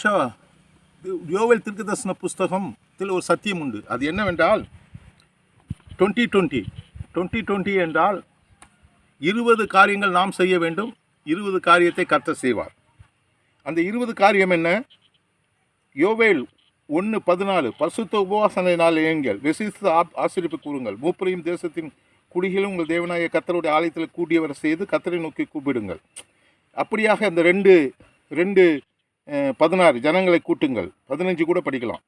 ஷா, யோவேல் தீர்க்கதரிசன புஸ்தகத்தில் ஒரு சத்தியம் உண்டு. அது என்னவென்றால் டுவெண்ட்டி டுவெண்ட்டி டுவெண்ட்டி டுவெண்ட்டி என்றால் இருபது காரியங்கள் நாம் செய்ய வேண்டும் இருபது காரியத்தை கர்த்த செய்வார். அந்த இருபது காரியம் என்ன? யோவேல் ஒன்று பதினாலு பரிசுத்த உபவாசனை நாள் ஏங்கள் விசித்த ஆ ஆசிரிப்பு கூறுங்கள் மூப்பரையும் தேசத்தின் குடிகளும் உங்கள் தேவநாயக கத்தருடைய ஆலயத்தில் கூடியவரை செய்து கத்தரை நோக்கி கூப்பிடுங்கள். அப்படியாக அந்த ரெண்டு ரெண்டு பதினாறு ஜனங்களை கூட்டுங்கள். பதினஞ்சு கூட படிக்கலாம்.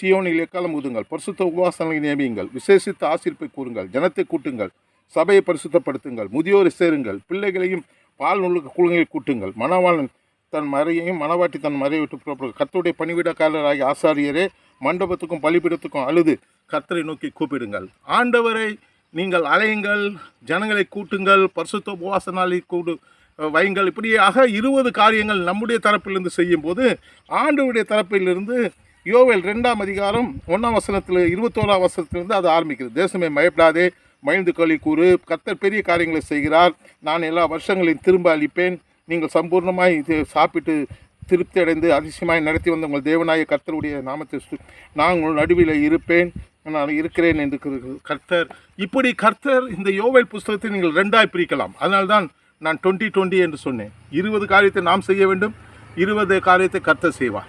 சியோனில் எக்காலம் ஊதுங்கள். பரிசுத்த உபவாசனை நியமியுங்கள். விசேஷித்த ஆசிரிப்பை கூறுங்கள். ஜனத்தை கூட்டுங்கள். சபையை பரிசுத்தப்படுத்துங்கள். முதியோரை சேருங்கள். பிள்ளைகளையும் பால் நூலுக்கு குழுங்களை கூட்டுங்கள். மணவாளன் தன் மறையையும் மணவாட்டி தன் மறையை விட்டு புறப்படும் கர்த்தருடைய பணிவிடக்காரராகிய ஆசாரியரே மண்டபத்துக்கும் பலிபீடத்துக்கும் அழுது கத்தரை நோக்கி கூப்பிடுங்கள். ஆண்டவரை நீங்கள் அலையுங்கள். ஜனங்களை கூட்டுங்கள். பரிசுத்த உபவாச கூடு வைங்கள் இப்படியாக இருபது காரியங்கள் நம்முடைய தரப்பிலிருந்து செய்யும்போது ஆண்டவுடைய தரப்பிலிருந்து யோவேல் ரெண்டாம் அதிகாரம் ஒன்றாம் வசனத்தில் இருபத்தோராம் வசனத்திலிருந்து அது ஆரம்பிக்கிறது. தேசமே பயப்படாதே மகிழ்ந்து கழி கூறு. கர்த்தர் பெரிய காரியங்களை செய்கிறார். நான் எல்லா வருஷங்களையும் திரும்ப அளிப்பேன். நீங்கள் சம்பூர்ணமாய் இது சாப்பிட்டு திருப்தி அடைந்து அதிசயமாய் நடத்தி வந்த உங்கள் தேவனாய கர்த்தருடைய நாமத்தை நான் உங்கள் நடுவில் இருப்பேன். நான் இருக்கிறேன் என்று கர்த்தர். இப்படி கர்த்தர் இந்த யோவேல் புஸ்தகத்தை நீங்கள் ரெண்டாய் பிரிக்கலாம். அதனால்தான் நான் டுவெண்ட்டி டுவெண்ட்டி என்று சொன்னேன். இருபது காரியத்தை நாம் செய்ய வேண்டும். இருபது காரியத்தை கர்த்தர் செய்வார்.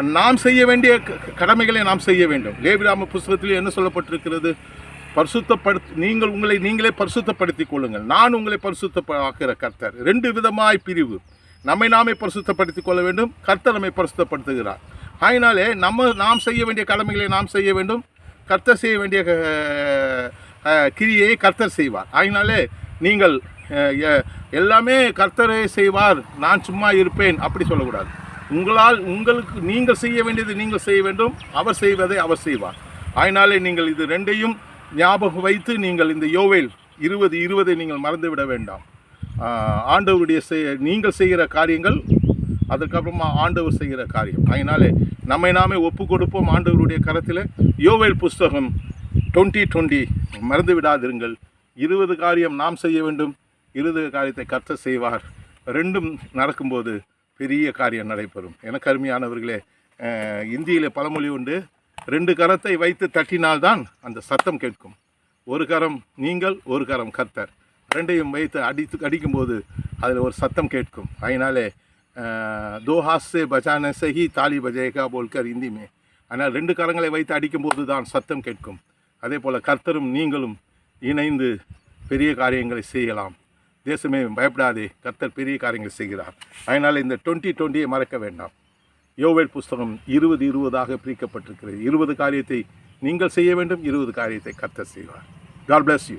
நாம் செய்ய வேண்டிய க- கடமைகளை நாம் செய்ய வேண்டும். லேபிராம புஸ்தகத்தில் என்ன சொல்லப்பட்டிருக்கிறது? பரிசுத்தப்படுத்தி நீங்கள் உங்களை நீங்களே பரிசுத்தப்படுத்திக் கொள்ளுங்கள். நான் உங்களை பரிசுத்தமாக்குற கர்த்தர். ரெண்டு விதமாய் பிரிவு. நம்மை நாமே பரிசுத்தப்படுத்திக் கொள்ள வேண்டும். கர்த்தர் நம்மை பரிசுத்தப்படுத்துகிறார். ஆயினாலே நம்ம நாம் செய்ய வேண்டிய கடமைகளை நாம் செய்ய வேண்டும். கர்த்தர் செய்ய வேண்டிய கிரியையை கிரியை கர்த்தர் செய்வார். ஆயினாலே நீங்கள் எல்லாமே கர்த்தரே செய்வார் நான் சும்மா இருப்பேன் அப்படி சொல்லக்கூடாது. உங்களால் உங்களுக்கு நீங்கள் செய்ய வேண்டியது நீங்கள் செய்ய வேண்டும் அவர் செய்வதை அவர் செய்வார். அதனாலே நீங்கள் இது ரெண்டையும் ஞாபகம் வைத்து நீங்கள் இந்த யோவேல் இருபது இருபதை நீங்கள் மறந்துவிட வேண்டாம். ஆண்டவருடைய செய் நீங்கள் செய்கிற காரியங்கள் அதுக்கப்புறமா ஆண்டவர் செய்கிற காரியம். அதனாலே நம்மை நாமே ஒப்பு கொடுப்போம் ஆண்டவருடைய கரத்தில். யோவேல் புஸ்தகம் டுவெண்ட்டி டுவெண்ட்டி மறந்து விடாதிருங்கள் இருபது காரியம் நாம் செய்ய வேண்டும். இருபது காரியத்தை கர்த்தர் செய்வார். ரெண்டும் நடக்கும்போது பெரிய காரியம் நடைபெறும். எனக்கு அருமையானவர்களே இந்தியில் பழமொழி உண்டு. ரெண்டு கரத்தை வைத்து தட்டினால்தான் அந்த சத்தம் கேட்கும். ஒரு கரம் நீங்கள் ஒரு கரம் கர்த்தர். ரெண்டையும் வைத்து அடித்து அடிக்கும்போது அதில் ஒரு சத்தம் கேட்கும். அதனாலே தோ பஜான சஹி தாலி பஜேகா போல்கர் இந்திமே. ஆனால் ரெண்டு கரங்களை வைத்து அடிக்கும்போது தான் சத்தம் கேட்கும். அதே போல் கர்த்தரும் நீங்களும் இணைந்து பெரிய காரியங்களை செய்யலாம். தேசமே பயப்படாதே கர்த்தர் பெரிய காரியங்கள் செய்கிறார். அதனால் இந்த டுவெண்ட்டி டுவெண்ட்டியை மறக்க வேண்டாம். யோவேல் புஸ்தகம் இருபது இருபதாக பிரிக்கப்பட்டிருக்கிறது. இருபது காரியத்தை நீங்கள் செய்ய வேண்டும் இருபது காரியத்தை கர்த்தர் செய்வார். God bless you